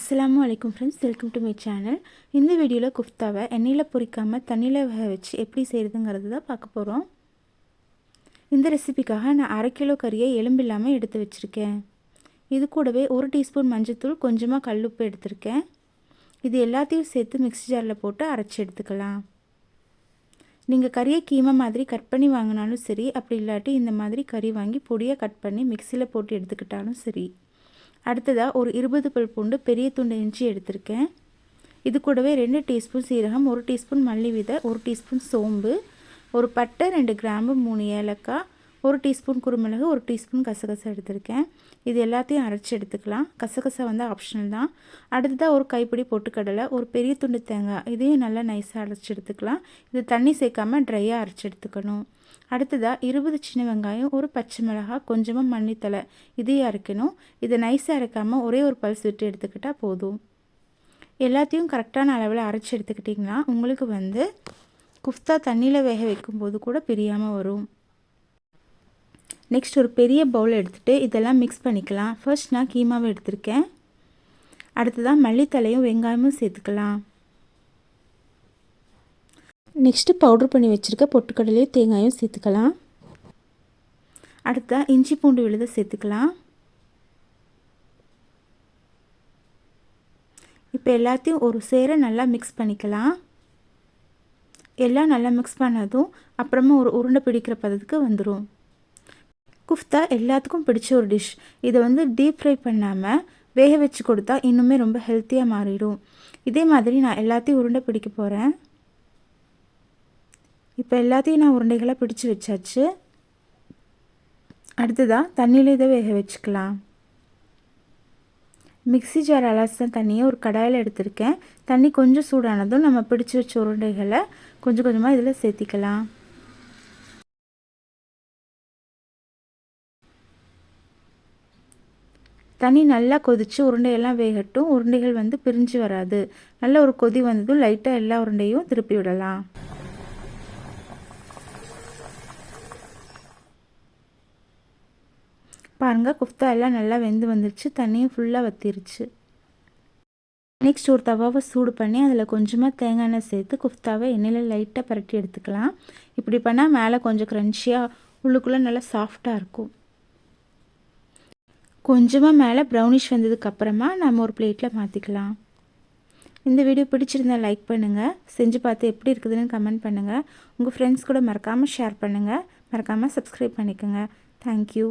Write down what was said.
அஸ்லாம் அலைக்கும் friends welcome to my channel இந்த வீடியோவில் குஃப்தாவை எண்ணெயில் பொரிக்காமல் தண்ணியில் வேக வச்சு எப்படி செய்கிறதுங்கிறது தான் பார்க்க போகிறோம் இந்த ரெசிபிக்காக நான் அரை கிலோ கறியை எலும்பு இல்லாமல் எடுத்து வச்சுருக்கேன். இது கூடவே ஒரு டீஸ்பூன் மஞ்சத்தூள் கொஞ்சமாக கல்லுப்பு எடுத்திருக்கேன். இது எல்லாத்தையும் சேர்த்து மிக்ஸி ஜாரில் போட்டு அரைச்சி எடுத்துக்கலாம். நீங்கள் கறியை கீமா மாதிரி கட் பண்ணி வாங்கினாலும் சரி அப்படி இல்லாட்டி இந்த மாதிரி கறி வாங்கி பொடியாக கட் பண்ணி மிக்சியில் போட்டு எடுத்துக்கிட்டாலும் சரி. அடுத்ததாக ஒரு இருபது பல் பூண்டு பெரிய துண்டு இஞ்சி எடுத்திருக்கேன். இது கூடவே ரெண்டு டீஸ்பூன் சீரகம் ஒரு டீஸ்பூன் மல்லி விதை ஒரு டீஸ்பூன் சோம்பு ஒரு பட்டை ரெண்டு கிராம்பு மூணு ஏலக்காய் ஒரு டீஸ்பூன் குறுமிளகு ஒரு டீஸ்பூன் கசகசை எடுத்திருக்கேன். இது எல்லாத்தையும் அரைச்சி எடுத்துக்கலாம். கசகசை வந்து ஆப்ஷனல் தான். அடுத்ததாக ஒரு கைப்பிடி பொட்டுக்கடலை ஒரு பெரிய துண்டு தேங்காய் இதையும் நல்லா நைஸாக அரைச்சி எடுத்துக்கலாம். இது தண்ணி சேர்க்காமல் ட்ரையாக அரைச்சி எடுத்துக்கணும். அடுத்ததாக இருபது சின்ன வெங்காயம் ஒரு பச்சை மிளகாய் கொஞ்சமாக மல்லித்தலை இதையும் அரைக்கணும். இதை நைஸாக அரைக்காமல் ஒரே ஒரு பல்ஸ் விட்டு எடுத்துக்கிட்டால் போதும். எல்லாத்தையும் கரெக்டான அளவில் அரைச்சி எடுத்துக்கிட்டிங்கன்னா உங்களுக்கு வந்து குஃப்தா தண்ணியில் வேக வைக்கும்போது கூட பிரியாமல் வரும். நெக்ஸ்ட் ஒரு பெரிய பவுல் எடுத்துகிட்டு இதெல்லாம் மிக்ஸ் பண்ணிக்கலாம். ஃபர்ஸ்ட் நான் கீமாவை எடுத்திருக்கேன். அடுத்ததாக மல்லித்தலையும் வெங்காயமும் சேர்த்துக்கலாம். நெக்ஸ்ட்டு பவுட்ரு பண்ணி வச்சுருக்க பொட்டுக்கடலையும் தேங்காயும் சேர்த்துக்கலாம். அடுத்ததாக இஞ்சி பூண்டு விழுத சேர்த்துக்கலாம். இப்போ எல்லாத்தையும் ஒரு சேர நல்லா மிக்ஸ் பண்ணிக்கலாம். எல்லாம் நல்லா மிக்ஸ் பண்ணதும் அப்புறமா ஒரு உருண்டை பிடிக்கிற பதத்துக்கு வந்துடும் குஃப்தா எல்லாத்துக்கும் பிடிச்ச ஒரு டிஷ் இதை வந்து டீப் ஃப்ரை பண்ணாமல் வேக வச்சு கொடுத்தா இன்னுமே ரொம்ப ஹெல்த்தியாக மாறிடும். இதே மாதிரி நான் எல்லாத்தையும் உருண்டை பிடிக்க போகிறேன் இப்போ எல்லாத்தையும் நான் உருண்டைகளாக பிடிச்சி வச்சாச்சு. அடுத்ததாக தண்ணியில் இதை வேக வச்சுக்கலாம். மிக்சி ஜார் அலச தண்ணியை ஒரு கடாயில் எடுத்திருக்கேன். தண்ணி கொஞ்சம் சூடானதும் நம்ம பிடிச்சி வச்ச உருண்டைகளை கொஞ்சம் கொஞ்சமாக இதில் சேர்த்திக்கலாம். தண்ணி நல்லா கொதித்து உருண்டையெல்லாம் வேகட்டும். உருண்டைகள் வந்து பிரிஞ்சு வராது. நல்ல ஒரு கொதி வந்ததும் லைட்டாக எல்லா உருண்டையும் திருப்பி விடலாம். பாருங்கள் குஃப்தா எல்லாம் நல்லா வெந்து வந்துருச்சு. தண்ணியும் ஃபுல்லாக வத்திருச்சு. நெக்ஸ்ட் ஒரு தவாவை சூடு பண்ணி அதில் கொஞ்சமாக தேங்காய் எண்ணெய் சேர்த்து குஃப்தாவை எண்ணெயில் லைட்டாக பரட்டி எடுத்துக்கலாம். இப்படி பண்ணால் மேலே கொஞ்சம் க்ரன்ச்சியாக உள்ளுக்குள்ளே நல்லா சாஃப்டாக இருக்கும். கொஞ்சமாக மேலே ப்ரௌனிஷ் வந்ததுக்கப்புறமா நம்ம ஒரு பிளேட்டில் மாற்றிக்கலாம் இந்த வீடியோ பிடிச்சிருந்தால் லைக் பண்ணுங்கள் செஞ்சு பார்த்து எப்படி இருக்குதுன்னு கமெண்ட் பண்ணுங்கள் உங்கள் ஃப்ரெண்ட்ஸ் கூட மறக்காமல் ஷேர் பண்ணுங்கள் மறக்காமல் சப்ஸ்கிரைப் பண்ணிக்கோங்க. தேங்க்யூ